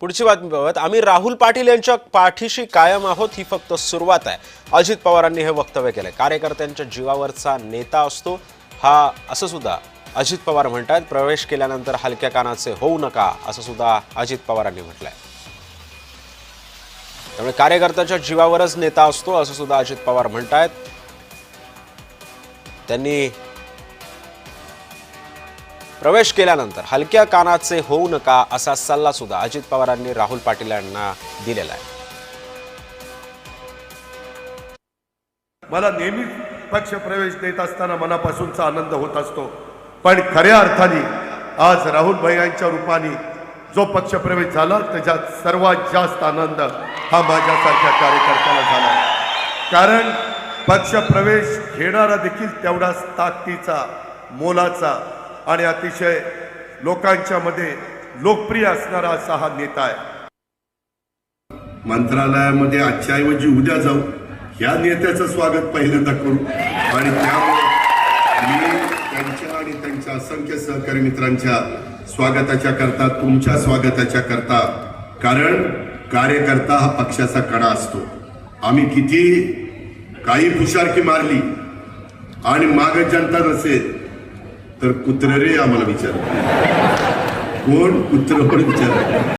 पुढची बातमी पाहूयात आम्ही राहुल पाटील यांच्या पाठीशी कायम आहोत ही फक्त सुरुवात आहे. अजित पवारांनी हे वक्तव्य केलं कार्यकर्त्यांच्या जीवावरचा नेता असतो हा असं सुद्धा अजित पवार म्हणतात प्रवेश केल्यानंतर हलक्या कानाचे होऊ नका असं सुद्धा अजित पवारांनी म्हटलंय. त्यामुळे कार्यकर्त्याच्या जीवावरच नेता असतो असं सुद्धा अजित पवार म्हणतायत. त्यांनी प्रवेश केल्यानंतर हलक्या कानाचे होऊ नका असा सल्ला सुद्धा अजित पवारांनी राहुल पाटील यांना दिलेला आहे. मला नेहमीच पक्षप्रवेश देत असताना मनापासूनचा आनंद होत असतो. पण खऱ्या अर्थाने आज राहुल भैयांच्या रूपाने जो पक्षप्रवेश झाला त्याच्यात सर्वात जास्त आनंद हा माझ्यासारख्या कार्यकर्त्याला झाला. कारण पक्षप्रवेश घेणारा देखील तेवढाच ताकदीचा मोलाचा आणि अतिशय लोकांच्या मध्ये लोकप्रिय असणारा असा हा नेता आहे. मंत्रालयामध्ये आजच्या ऐवजी उद्या जाऊ. या नेत्याचं स्वागत पहिल्यांदा करू. आणि त्यामुळे मी त्यांच्या आणि त्यांच्या असंख्य सहकारी मित्रांच्या स्वागताच्या करता तुमच्या स्वागताच्या करता कारण कार्यकर्ता हा पक्षाचा कडा असतो. आम्ही किती काही हुशारकी मारली आणि माग जनता नसेल तर कुत्र रे आम्हाला विचार कोण? कुत्र पण विचार